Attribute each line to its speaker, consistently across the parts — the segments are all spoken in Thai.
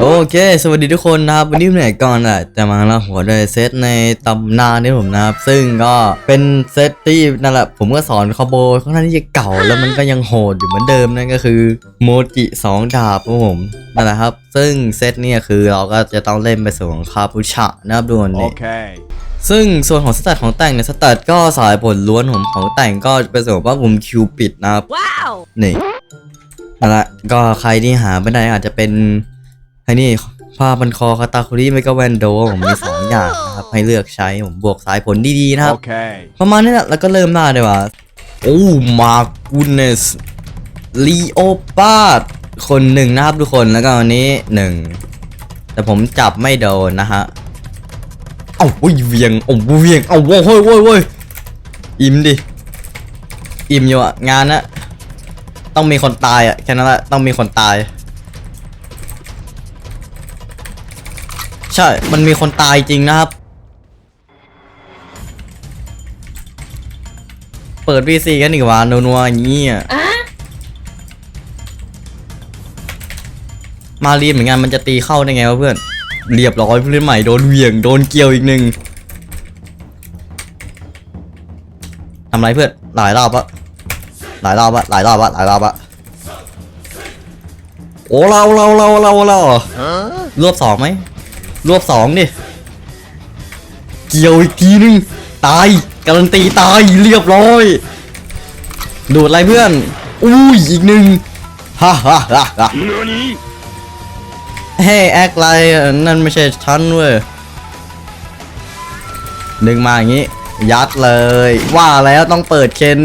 Speaker 1: โอเค สวัสดีทุกคนนะครับ วันนี้เหนื่อยก่อนอะจะมาละหัวด้วยเซตในตำนานนี่ผมนะครับ ซึ่งก็เป็นเซตที่นั่นแหละผมก็สอนคอมโบค่อนข้างที่จะเก่าแล้วมันก็ยังโหดอยู่เหมือนเดิมนั่นก็คือโมจิสองดาบครับผมนั่นแหละครับ ซึ่งเซตเนี่ยคือเราก็จะต้องเล่นไปส่วนของคาปุชะนะครับดูนี่
Speaker 2: Okay.
Speaker 1: ซึ่งส่วนของสแตทของแต่งเนี่ยสแตทก็สายผลล้วนของของแต่งก็เป็นส่วนว่าผมคิวปิดนะครับ
Speaker 3: Wow!
Speaker 1: นี่นั่นแหละก็ใครที่หาไม่ได้อาจจะเป็น ไอ้นี่ผ้าพันคอคาตาคุริไม่ก็แวนโดผมมีสองอย่างนะครับ ให้เลือกใช้ผมบวกสายผลดีๆนะครับ
Speaker 2: Okay.
Speaker 1: ประมาณนี้แหละแล้วก็เริ่มได้เลยว่าโอ้มากุนเนสลีโอปาดคนหนึ่งนะครับทุกคนแล้วก็วันนี้หนึ่งแต่ผมจับไม่โดนนะฮะเอ้าอุ้ยเวียงเอ้าเวียงเอ้าโว้ยโว้ยโว้ยโว้ยอิ่มดิอิ่มอยู่อะงานนะต้องมีคนตายอะแค่นั้นแหละต้องมีคนตาย ใช่ มันมีคนตายจริงนะครับ เปิด VC กันอีกว่านัวๆอย่างนี้อะมารีนเหมือนกันมันจะตีเข้าได้ไงวะเพื่อน เรียบร้อยผู้เล่นใหม่โดนเหวี่ยงโดนเกี่ยวอีกหนึ่งทำไรเพื่อน หลายรอบอะหลายรอบอะหลายรอบอะหลายรอบอะโอ้เราเราเราเราเรารวบสองไหม รวบสองดิเกี่ยวอีกทีนึง ตาย การันตีตายเรียบร้อย ดูดอะไรเพื่อน อุ้ยอีกหนึ่งฮ่าฮ่าฮ่าฮ่า
Speaker 2: Nani?
Speaker 1: เฮ้แอคไลนั่นไม่ใช่ฉันเว้ยดึงมาอย่างนี้ ยัดเลย ว่าแล้วต้องเปิดเคน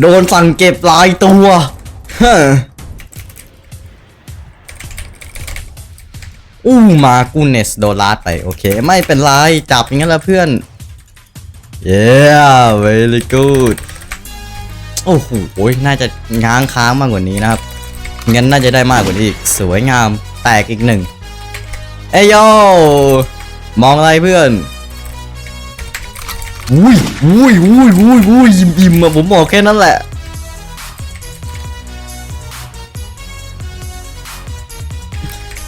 Speaker 1: โดนสั่งเก็บลายตัว เฮ้ อู้มากูเนสโดนลาดไปโอเค ไม่เป็นไร จับอย่างนั้นละเพื่อน เย้ very good โอ้โหน่าจะง้างค้างมากกว่านี้นะครับงั้นน่าจะได้มากกว่านี้อีก สวยงามแตกอีกหนึ่งเอ้ยโยมองอะไรเพื่อนอุ้ยอุ้ยอุ้ยอุ้ยอุ้ยอิ่มอิ่มอะผมบอกแค่นั้นแหละ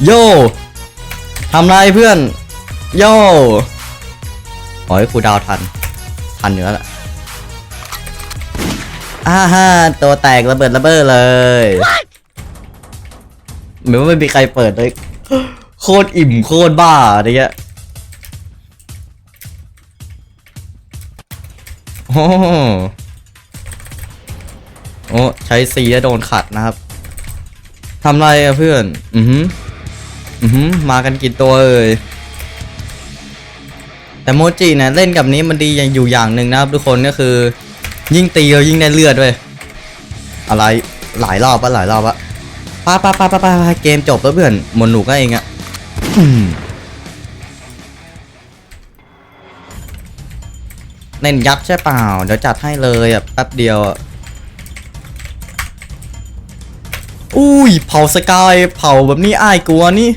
Speaker 1: โยำไรเพื่อนโย่ขอให้ครูดาวทัน ทันอยู่แล้วล่ะอ่าฮ่าตัวแตกระเบิดระเบ้อเลยเหมือนว่าไม่มีใครเปิดเลย โคตรอิ่มโคตรบ้าอะไรเงี้ยโอ้โหโอ้ใช้ซีแล้วโดนขัดนะครับทำไรอะเพื่อน อือหือ อือหือมากันกี่ตัวเอ่ยแต่โมจิเนี่ยเล่นกับนี้มันดีอย่างอยู่อย่างหนึ่งนะครับ ทุกคนก็คือ ยิ่งตีเรายิ่งได้เลือดด้วยอะไรหลายรอบปะหลายรอบปะป้าป้าป้าป้าป้าเกมจบแล้วเพื่อนหมดหนุกก็เองอะเล่นยับใช่เปล่า เดี๋ยวจัดให้เลยอะแป๊บเดียวอะอุ้ยเผาสกายเผาแบบนี้อายกลัวนี่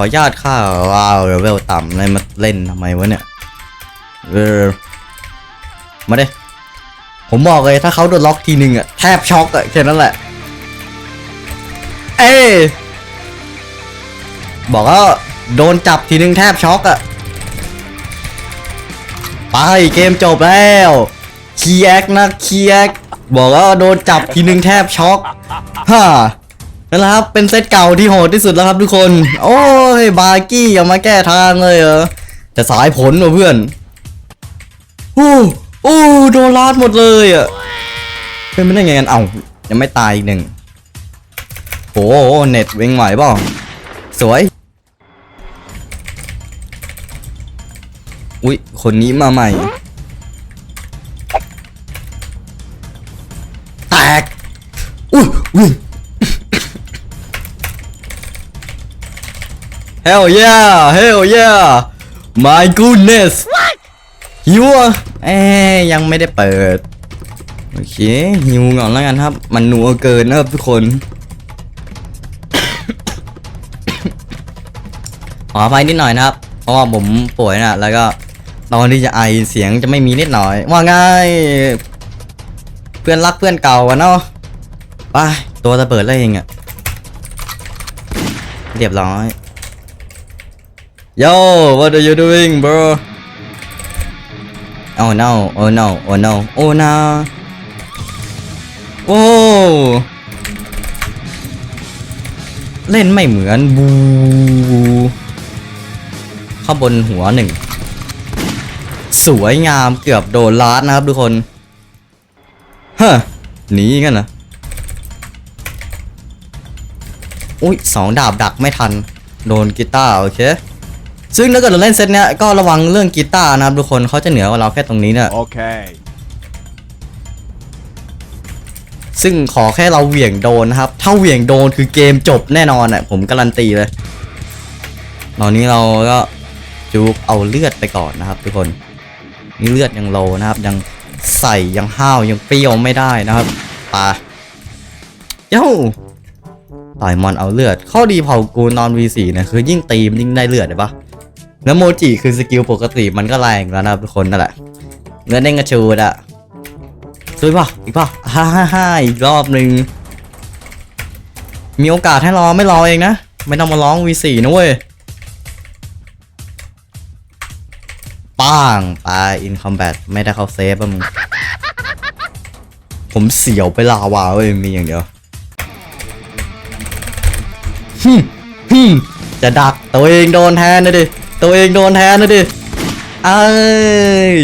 Speaker 1: อญาตข้าว้าวเลเวลต่ำเลยมาเล่นทำไมวะเนี่ยเออมาเด้ผมบอกเลยถ้าเขาโดนล็อกทีหนึ่งอะแทบช็อกอะแค่นั้นแหละ เอ้บอกว่าโดนจับทีหนึ่งแทบช็อกอะไปเกมจบแล้วคีแอคนะคีแอคบอกว่าโดนจับทีหนึ่งแทบช็อกฮ่า นั่นแหละครับ เป็นเซตเก่าที่โหดที่สุดแล้วครับทุกคน โอ้ย บาร์กี้อย่ามาแก้ทางเลยเหรอ แต่สายผลว่ะเพื่อนโอ้โอ้โดนลาดหมดเลยอะ เป็นไม่ได้ไงกันเอ้ายังไม่ตายอีกหนึ่งโอ้เน็ตเวงไหวเปล่าสวย อุ๊ยคนนี้มาใหม่ Hell yeah Hell yeah My goodness หิวอะเอ้ยยังไม่ได้เปิด โอเคหิวก่อนแล้วกันครับ มันหนัวเกินนะครับทุกคนขออภัยนิดหน่อยนะครับ เพราะว่าผมป่วยนะแล้วก็ ตอนที่จะไอเสียงจะไม่มีนิดหน่อย ว่าไงเพื่อนรักเพื่อนเก่ากันเนาะไปตัวระเบิดแล้วเองอะเรียบร้อย Yo what are you doing bro Oh no oh no oh no oh no โอ้เล่นไม่เหมือนบูข้าบนหัวหนึ่ง สวยงามเกือบโดนลาดนะครับทุกคนฮะหนีกันเหรออุ้ยสองดาบดักไม่ทัน โดนกีตาร์โอเค ซึ่งถ้าเกิดเราเล่นเซตเนี้ยก็ระวังเรื่องกีตาร์นะครับทุกคนเขาจะเหนือกว่าเราแค่ตรงนี้เนี่ย
Speaker 2: Okay.
Speaker 1: ซึ่งขอแค่เราเหวี่ยงโดนนะครับ ถ้าเหวี่ยงโดนคือเกมจบแน่นอนอะผมการันตีเลย ตอนนี้เราก็จูบเอาเลือดไปก่อนนะครับ ทุกคนนี่เลือดยังโลนะครับ ยังใส่ยังห้าวยังเปรี้ยวไม่ได้นะครับปาเย้าต่อยมอนเอาเลือด ข้อดีเผากูนอน V4 เนี่ยคือยิ่งตีมนยิ่งได้เลือดเห็นปะ แล้วโมจิคือสกิลปกติมันก็แรงแล้วนะครับทุกคนนั่นแหละเนื้อเด้งกระชูดอะซื้อป่ะอีกป่ะฮ่าฮ่าฮ่าอีกรอบหนึ่งมีโอกาสให้รอไม่รอเองนะ ไม่ต้องมาร้อง V4 นะเว้ยป้างตายอินคอมแบทไม่ได้เข้าเซฟป่ะมึง ผมเสียวไปลาวาเว้ยมีอย่างเดียวฮึมฮึมจะดักตัวเองโดนแทนนะดิ ตัวเองโดนแทนนะดิเอ้ย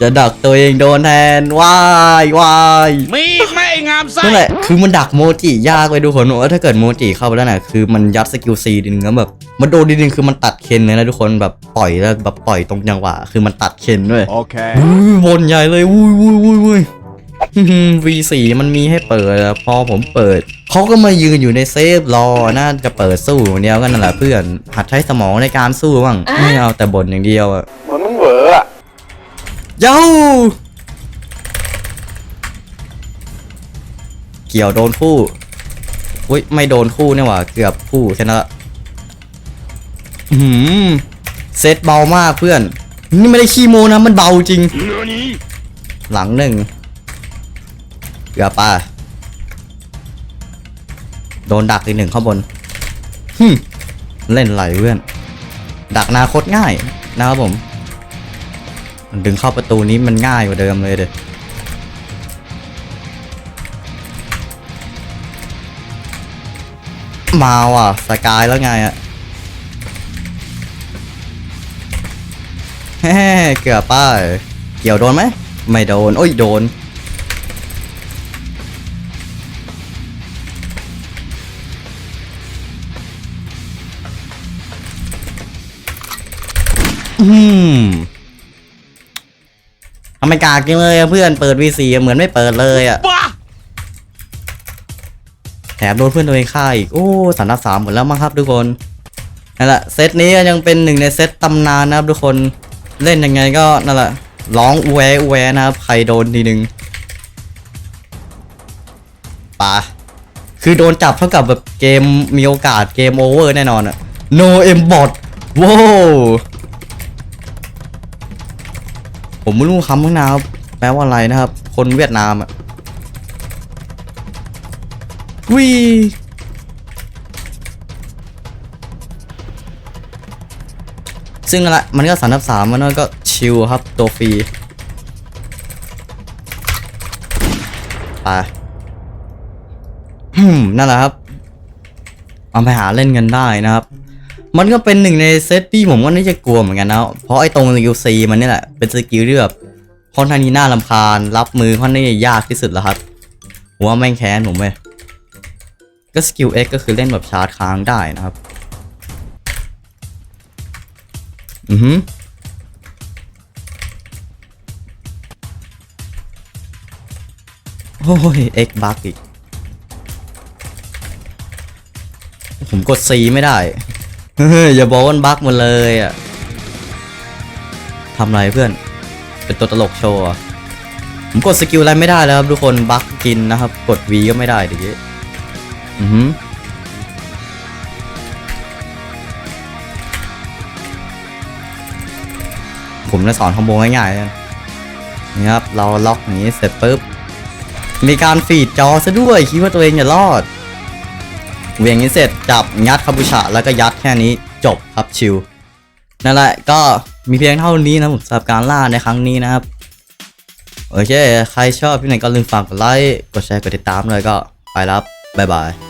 Speaker 1: จะดักตัวเองโดนแทนว้ายวาย
Speaker 3: มีอีกไหม่ไอ้งามไส้
Speaker 1: นั่นแหละคือมันดักโมจิยากไปดูคนว่าถ้าเกิดโมจิเข้าไปแล้วน่ะคือมันยัดสกิลซีดินึงแล้วแบบมันโดนดินึงคือมันตัดเคนเลยนะทุกคนแบบปล่อยแล้วแบบปล่อยตรงจังหวะคือมันตัดเคนด้วย
Speaker 2: Okay.
Speaker 1: อุ้ยบนใหญ่เลยวุ้ยวุ้ยวุ้ยวุ้ย V4 มันมีให้เปิดอะพอผมเปิด เขาก็มายืนอยู่ในเซฟรอ น่าจะเปิดสู้อย่างเดียวกันนั่นแหละเพื่อน หัดใช้สมองในการสู้บ้าง ไม่เอาแต่บ่นอย่างเดียวอะ
Speaker 2: เหมือนมึงเหวออะ
Speaker 1: เย้าเกี่ยวโดนคู่ อุ้ยไม่โดนคู่เนี่ยหว่าเกือบคู่แค่นั้นละอื้อหืมเซตเบามากเพื่อน นี่ไม่ได้ขี้โมนะมันเบาจริง หลังหนึ่งเกือบป่ะโดนดักอีกหนึ่งข้างบนฮึเล่นไหลเพื่อน ดักนาคตง่ายนะครับผม มันดึงเข้าประตูนี้มันง่ายกว่าเดิมเลยเด้อมาว่ะสกายแล้วไงอะเฮ้เกือบป้าเกี่ยวโดนไหม ไม่โดน โอ้ยโดน ไมกากจังเลยอะเพื่อนเปิด V4 อะเหมือนไม่เปิดเลยอะ
Speaker 3: บ้า
Speaker 1: แถมโดนเพื่อนตัวเองฆ่าอีก โอ้สามนับสามหมดแล้วมั้งครับทุกคนนั่นแหละเซตนี้ยังเป็นหนึ่งในเซตตำนานนะครับทุกคนเล่นยังไงก็นั่นแหละร้องอูแวอูแวนะครับใครโดนทีหนึ่งปะคือโดนจับเท่ากับแบบเกมมีโอกาสเกมโอเวอร์แน่นอนอะ no m bot ว้าว ผมไม่รู้คำข้างหน้าครับแปลว่าอะไรนะครับ คนเวียดนามอะวิซึ่งนั่นแหละมันก็สามทับสามมันก็ชิลครับ ตัวฟรีไปนั่นแหละครับ เอาไปหาเล่นกันได้นะครับ มันก็เป็นหนึ่งในเซตที่ผมก็น่าจะกลัวเหมือนกันนะเพราะไอ้ตรงสกิลซีมันนี่แหละเป็นสกิลที่แบบค่อนข้างที่น่าลำคาญรับมือค่อนข้างยากที่สุดแล้วครับผมว่าแม่งแค้นผมเว้ยก็สกิล X ก็คือเล่นแบบชาร์จค้างได้นะครับ อือหือโอ้ย X บักอีก ผมกด C ไม่ได้ เฮ้ยอย่าบอกว่าบั๊กหมดเลยอะทำไรเพื่อน เป็นตัวตลกโชว์ผมกดสกิลอะไรไม่ได้แล้วครับทุกคนบั๊กกินนะครับ กด V ก็ไม่ได้ดิอือหือผมจะสอนคอมโบง่ายๆเลยนี่ครับ เราล็อกอย่างนี้เสร็จปุ๊บ มีการฟีดจอซะด้วย คิดว่าตัวเองจะรอด เวียงนี้เสร็จจับยัดคาบูชาแล้วก็ยัดแค่นี้จบครับชิวนั่นแหละก็มีเพียงเท่านี้นะผมสำหรับการล่าในครั้งนี้นะครับ โอเค ใครชอบพี่ไหนก็ลืมฝากกดไลค์กดแชร์กดติดตามเลยก็ไปแล้วครับบ๊ายบาย